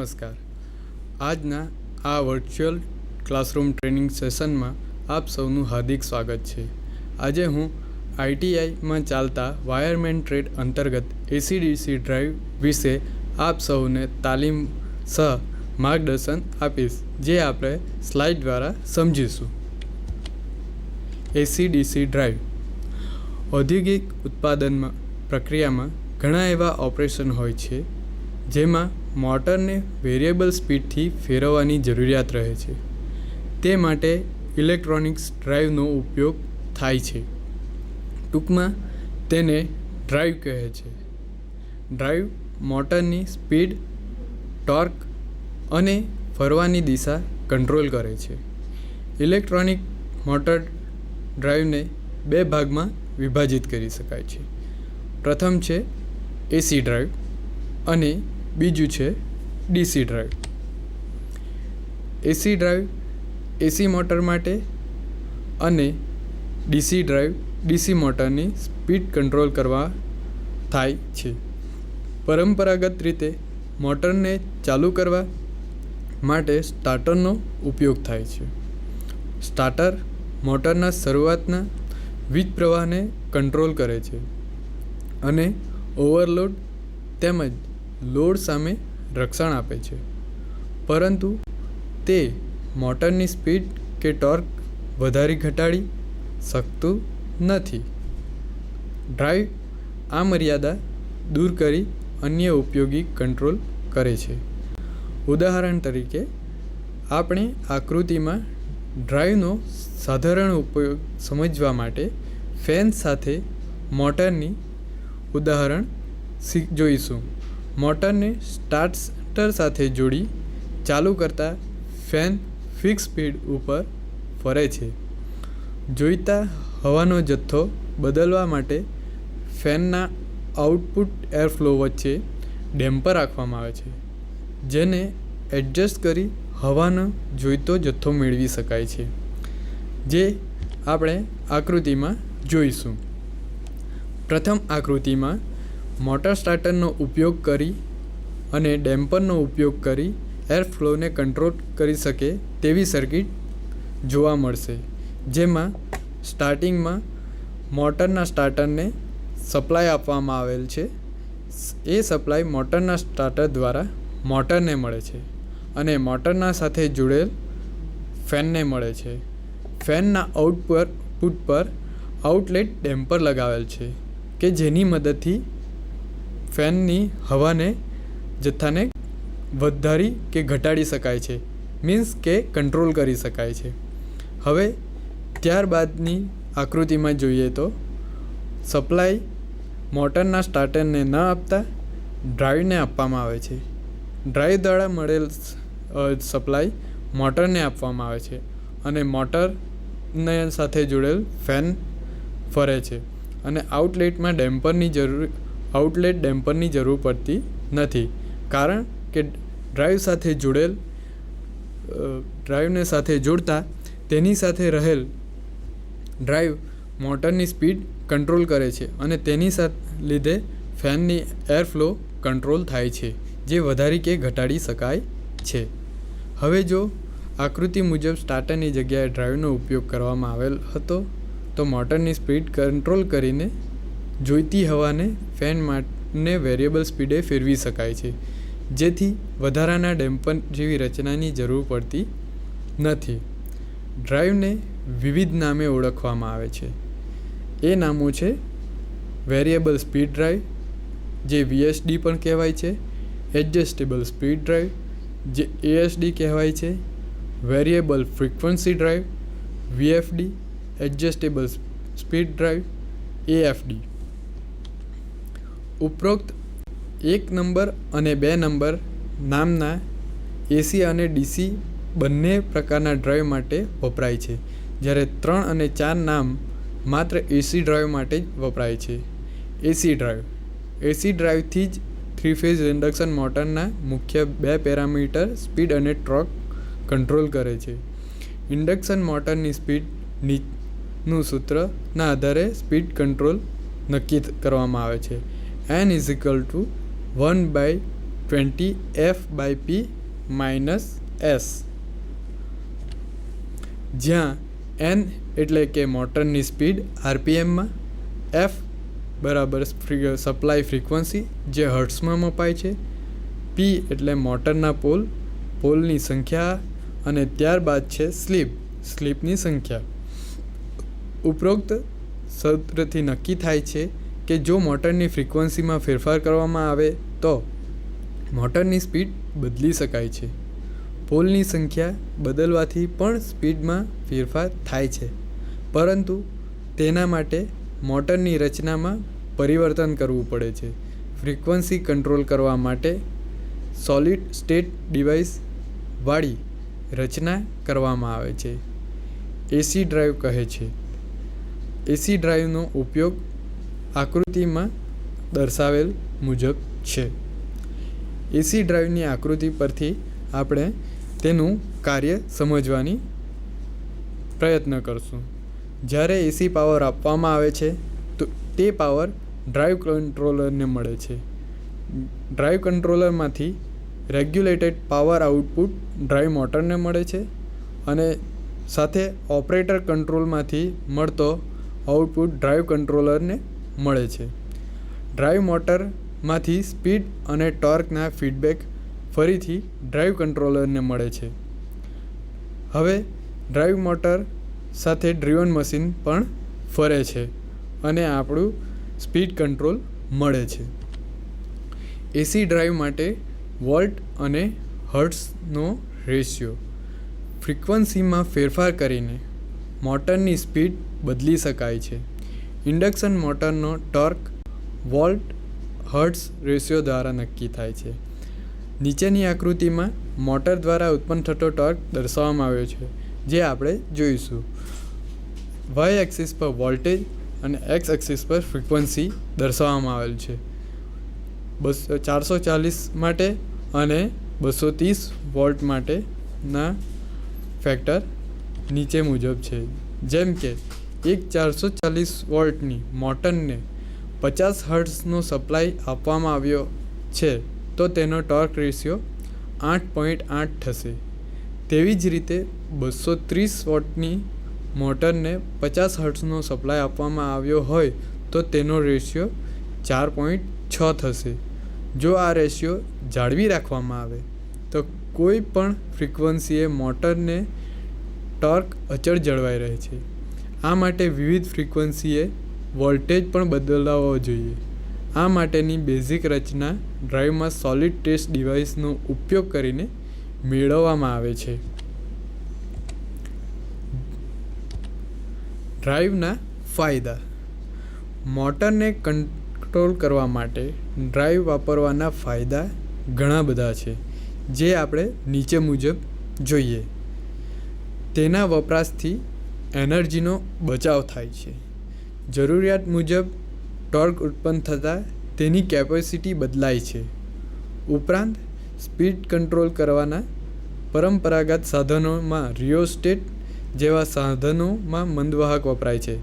નમસ્કાર. આજના આ વર્ચ્યુઅલ ક્લાસરૂમ ટ્રેનિંગ સેશનમાં આપ સૌનું હાર્દિક સ્વાગત છે. આજે હું આઈટીઆઈમાં ચાલતા વાયરમેન ટ્રેડ અંતર્ગત એસીડીસી ડ્રાઈવ વિશે આપ સૌને તાલીમ સહ માર્ગદર્શન આપીશ, જે આપણે સ્લાઇડ દ્વારા સમજીશું. AC DC drive. ઔદ્યોગિક ઉત્પાદનમાં પ્રક્રિયામાં ઘણા એવા ઓપરેશન હોય છે, જેમાં મોટરને વેરિયેબલ સ્પીડથી ફેરવવાની જરૂરિયાત રહે છે. તે માટે ઇલેક્ટ્રોનિક્સ ડ્રાઈવનો ઉપયોગ થાય છે. ટૂંકમાં તેને ડ્રાઈવ કહે છે. ડ્રાઈવ મોટરની સ્પીડ, ટોર્ક અને ફરવાની દિશા કંટ્રોલ કરે છે. ઇલેક્ટ્રોનિક મોટર ડ્રાઈવને બે ભાગમાં વિભાજિત કરી શકાય છે. પ્રથમ છે એસી ડ્રાઈવ અને બીજું છે DC drive. AC drive, AC motor માટે અને ડીસી ડ્રાઈવ, ડીસી મોટરની સ્પીડ કંટ્રોલ કરવા થાય છે. પરંપરાગત રીતે મોટરને ચાલુ કરવા માટે સ્ટાર્ટરનો ઉપયોગ થાય છે. સ્ટાર્ટર મોટરના શરૂઆતના વીજ પ્રવાહને કંટ્રોલ કરે છે અને ઓવરલોડ તેમજ લોડ સામે રક્ષણ આપે છે. પરંતુ તે મોટરની સ્પીડ કે ટોર્ક વધારી ઘટાડી શકતું નથી. ડ્રાઈવ આ મર્યાદા દૂર કરી અન્ય ઉપયોગી કંટ્રોલ કરે છે. ઉદાહરણ તરીકે, આપણે આકૃતિમાં ડ્રાઈવનો સાધારણ ઉપયોગ સમજવા માટે ફેન સાથે મોટરની ઉદાહરણ જોઈશું. મોટરને સ્ટાર્ટર સાથે જોડી ચાલુ કરતાં ફેન ફિક્સ સ્પીડ ઉપર ફરે છે. જોઈતા હવાનો જથ્થો બદલવા માટે ફેનના આઉટપુટ એરફ્લો વચ્ચે ડેમ્પર રાખવામાં આવે છે, જેને એડજસ્ટ કરી હવાનો જોઈતો જથ્થો મેળવી શકાય છે, જે આપણે આકૃતિમાં જોઈશું. પ્રથમ આકૃતિમાં મોટર સ્ટાર્ટરનો ઉપયોગ કરી અને ડેમ્પરનો ઉપયોગ કરી એર ફ્લોને કંટ્રોલ કરી શકે તેવી સર્કિટ જોવા મળશે, જેમાં સ્ટાર્ટિંગમાં મોટરના સ્ટાર્ટરને સપ્લાય આપવામાં આવેલ છે. એ સપ્લાય મોટરના સ્ટાર્ટર દ્વારા મોટરને મળે છે અને મોટરના સાથે જોડેલ ફેનને મળે છે. ફેનના આઉટપુટ પર આઉટલેટ ડેમ્પર લગાવેલ છે કે જેની મદદથી ફેનની હવાને જથ્થાને વધારી કે ઘટાડી શકાય છે, મીન્સ કે કંટ્રોલ કરી શકાય છે. હવે, ત્યારબાદની આકૃતિમાં જોઈએ તો, સપ્લાય મોટરના સ્ટાર્ટરને ન આપતા ડ્રાઈવને આપવામાં આવે છે. ડ્રાઈવ દ્વારા મળેલ સપ્લાય મોટરને આપવામાં આવે છે અને મોટરને સાથે જોડેલ ફેન ફરે છે અને આઉટલેટમાં ડેમ્પરની જરૂર આઉટલેટ ડેમ્પરની જરૂર પડતી નથી, કારણ કે ડ્રાઈવ સાથે જોડેલ ડ્રાઈવને સાથે જોડતા તેની સાથે રહેલ ડ્રાઈવ મોટરની સ્પીડ કંટ્રોલ કરે છે અને તેની સાથે લીધે ફેનની એરફ્લો કંટ્રોલ થાય છે, જે વધારી કે ઘટાડી શકાય છે. હવે જો આકૃતિ મુજબ સ્ટાર્ટરની જગ્યાએ ડ્રાઈવનો ઉપયોગ કરવામાં આવેલ હતો, તો મોટરની સ્પીડ કંટ્રોલ કરીને જોઈતી હવાને ફેન માટે વેરિયેબલ સ્પીડે ફેરવી શકાય છે, જેથી વધારાના ડેમ્પર જેવી રચનાની જરૂર પડતી નથી. ડ્રાઈવને વિવિધ નામે ઓળખવામાં આવે છે. એ નામો છે વેરિયેબલ સ્પીડ ડ્રાઈવ, જે વીએસડી પણ કહેવાય છે. એડજસ્ટેબલ સ્પીડ ડ્રાઈવ, જે એએસડી કહેવાય છે. Variable frequency drive, VFD, adjustable speed drive, AFD. ઉપરોક્ત એક નંબર અને બે નંબર નામના એસી અને ડીસી બંને પ્રકારના ડ્રાઈવ માટે વપરાય છે, જ્યારે ત્રણ અને ચાર નામ માત્ર એસી ડ્રાઈવ માટે જ વપરાય છે. એસી ડ્રાઈવ. એસી ડ્રાઈવથી જ થ્રી ફેઝ ઇન્ડક્શન મોટરના મુખ્ય બે પેરામીટર સ્પીડ અને ટ્રોક કંટ્રોલ કરે છે. ઇન્ડક્શન મોટરની સ્પીડનું સૂત્રના આધારે સ્પીડ કંટ્રોલ નક્કી કરવામાં આવે છે. N is equal to one by twenty F by P minus S જ્યાં એન એટલે કે મોટરની સ્પીડ આરપીએમમાં એફ બરાબર સપ્લાય ફ્રીક્વન્સી જે હર્ટ્સમાં મપાય છે પી એટલે મોટરના પોલ, પોલની સંખ્યા, અને ત્યારબાદ છે સ્લીપ, સ્લીપની સંખ્યા. ઉપરોક્ત સૂત્રથી નક્કી થાય છે કે જો મોટરની ફ્રિકવન્સીમાં ફેરફાર કરવામાં આવે, તો મોટરની સ્પીડ બદલી શકાય છે. પોલની સંખ્યા બદલવાથી પણ સ્પીડમાં ફેરફાર થાય છે. પરંતુ તેના માટે મોટરની રચનામાં પરિવર્તન કરવું પડે છે. ફ્રિકવન્સી કંટ્રોલ કરવા માટે સોલિડ સ્ટેટ ડિવાઇસવાળી રચના કરવામાં આવે છે. એસી ડ્રાઈવ કહે છે. એસી ડ્રાઈવનો ઉપયોગ આકૃતિમાં દર્શાવેલ મુજબ છે. એસી ડ્રાઈવની આકૃતિ પરથી આપણે તેનું કાર્ય સમજવાની પ્રયત્ન કરશું. જ્યારે એસી પાવર આપવામાં આવે છે, તો તે પાવર ડ્રાઈવ કંટ્રોલરને મળે છે. ડ્રાઈવ કંટ્રોલરમાંથી રેગ્યુલેટેડ પાવર આઉટપુટ ડ્રાઈવ મોટરને મળે છે અને સાથે ઓપરેટર કંટ્રોલમાંથી મળતો આઉટપુટ ડ્રાઈવ કંટ્રોલરને મળે છે. ડ્રાઈવ મોટરમાંથી સ્પીડ અને ટોર્કના ફીડબેક ફરીથી ડ્રાઈવ કંટ્રોલરને મળે છે. હવે ડ્રાઈવ મોટર સાથે ડ્રીવન મશીન પણ ફરે છે અને આપણું સ્પીડ કંટ્રોલ મળે છે. એસી ડ્રાઈવ માટે વોલ્ટ અને હર્ટ્સનો રેશિયો. ફ્રિકવન્સીમાં ફેરફાર કરીને મોટરની સ્પીડ બદલી શકાય છે. ઇન્ડક્શન મોટરનો ટોર્ક વોલ્ટ હર્ટ્સ રેશિયો દ્વારા નક્કી થાય છે. નીચેની આકૃતિમાં મોટર દ્વારા ઉત્પન્ન થતો ટોર્ક દર્શાવવામાં આવ્યો છે, જે આપણે જોઈશું. વાય એક્સિસ પર વોલ્ટેજ અને એક્સ એક્સિસ પર ફ્રીક્વન્સી દર્શાવવામાં આવેલ છે. બસો, ચારસો ચાલીસ માટે અને બસો ત્રીસ વોલ્ટ માટેના ફેક્ટર નીચે મુજબ છે. જેમ કે એક ચારસો ચાલીસ વોલ્ટની મોટરને પચાસ હર્ટ્સનો સપ્લાય આપવામાં આવ્યો છે, તો તેનો ટોર્ક રેશિયો આઠ પોઈન્ટ આઠ થશે. તેવી જ રીતે બસો ત્રીસ વોટની મોટરને પચાસ હર્ટ્સનો સપ્લાય આપવામાં આવ્યો હોય, તો તેનો રેશિયો ચાર પોઈન્ટ છ થશે. જો આ રેશિયો જાળવી રાખવામાં આવે, તો કોઈ પણ ફ્રિકવન્સીએ મોટરને ટોર્ક અચળ જળવાઈ રહે છે. આ માટે વિવિધ ફ્રીક્વન્સીએ વોલ્ટેજ પણ બદલાવવો જોઈએ. આ માટેની બેઝિક રચના ડ્રાઈવમાં સોલિડ ટેસ્ટ ડિવાઇસનો ઉપયોગ કરીને મેળવવામાં આવે છે. ડ્રાઈવના ફાયદા. મોટરને કંટ્રોલ કરવા માટે ડ્રાઈવ વાપરવાના ફાયદા ઘણા બધા છે, જે આપણે નીચે મુજબ જોઈએ. તેના વપરાશથી એનર્જીનો બચાવ થાય છે. જરૂરિયાત મુજબ ટોર્ક ઉત્પન્ન થતાં તેની કેપેસિટી બદલાય છે. ઉપરાંત, સ્પીડ કંટ્રોલ કરવાના પરંપરાગત સાધનોમાં રિયોસ્ટેટ જેવા સાધનોમાં મંદવાહક વપરાય છે,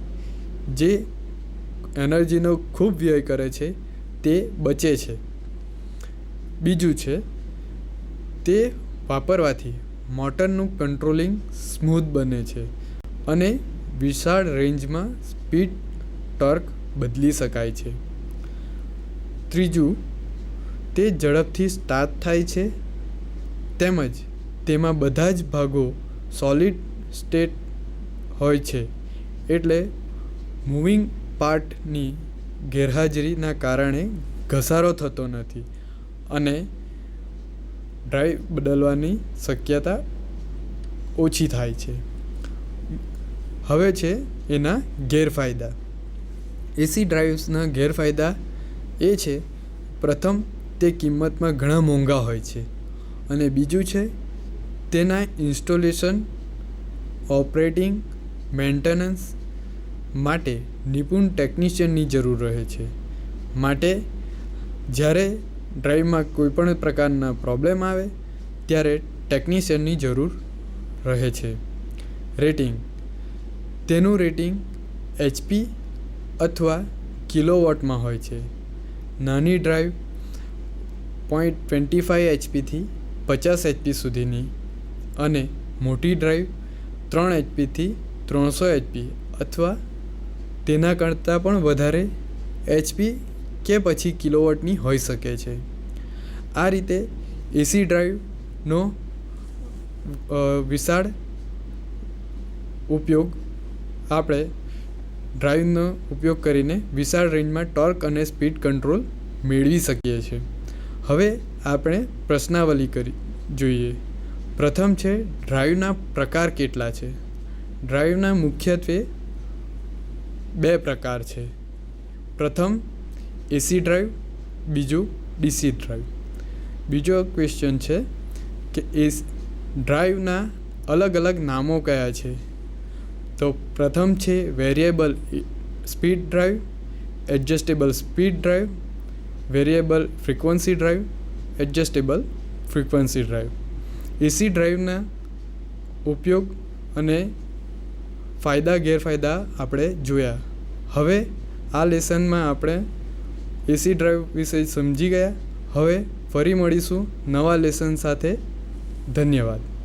જે એનર્જીનો ખૂબ વ્યય કરે છે, તે બચે છે. બીજું છે, તે વાપરવાથી મોટરનું કંટ્રોલિંગ સ્મૂથ બને છે. અને વિશાળ રેન્જમાં સ્પીડ ટર્ક બદલી શકાય છે. ત્રીજું, તે ઝડપથી સ્ટાર્ટ થાય છે. તેમજ તેમાં બધા જ ભાગો સોલિડ સ્ટેટ હોય છે. એટલે મૂવિંગ પાર્ટની ગેરહાજરીના કારણે ઘસારો થતો નથી અને ડ્રાઈવ બદલવાની શક્યતા ઓછી થાય છે. હવે છે એના ગેરફાયદા. એસી ડ્રાઇવ્સના ગેરફાયદા એ છે, પ્રથમ, તે કિંમતમાં ઘણા મોંઘા હોય છે અને બીજું છે, તેના ઇન્સ્ટોલેશન, ઓપરેટિંગ, મેન્ટેનન્સ માટે નિપુણ ટેકનિશિયનની જરૂર રહે છે. માટે, જ્યારે ડ્રાઈવમાં કોઈપણ પ્રકારના પ્રોબ્લેમ આવે, ત્યારે ટેકનિશિયનની જરૂર રહે છે. રેટિંગ. તેનું રેટિંગ એચપી અથવા કિલોવોટમાં હોય છે. નાની ડ્રાઈવ પોઈન્ટ ટ્વેન્ટી ફાઇવ એચપીથી પચાસ એચપી સુધીની અને મોટી ડ્રાઈવ ત્રણ એચપીથી ત્રણસો એચપી અથવા તેના કરતાં પણ વધારે એચપી કે પછી કિલોવોટની હોઈ શકે છે. આ રીતે એસી ડ્રાઈવનો વિશાળ ઉપયોગ આપણે ડ્રાઈવનો ઉપયોગ કરીને વિશાળ રેન્જમાં ટોર્ક અને સ્પીડ કંટ્રોલ મેળવી શકીએ છીએ. હવે આપણે પ્રશ્નાવલી કરી, જોઈએ. પ્રથમ છે ડ્રાઈવના પ્રકાર કેટલા છે? ડ્રાઈવના મુખ્યત્વે બે પ્રકાર છે. પ્રથમ, એસી ડ્રાઈવ બીજું ડીસી ડ્રાઈવ બીજો ક્વેશ્ચન છે કે એ ડ્રાઈવના અલગ અલગ નામો કયા છે? તો પ્રથમ છે variable speed drive, adjustable speed drive, variable frequency drive, adjustable frequency drive. AC ડ્રાઈવના ઉપયોગ અને ફાયદા, ગેરફાયદા આપણે જોયા. હવે આ લેસનમાં આપણે એસી ડ્રાઈવ વિશે સમજી ગયા. હવે ફરી મળીશું નવા લેસન સાથે. ધન્યવાદ.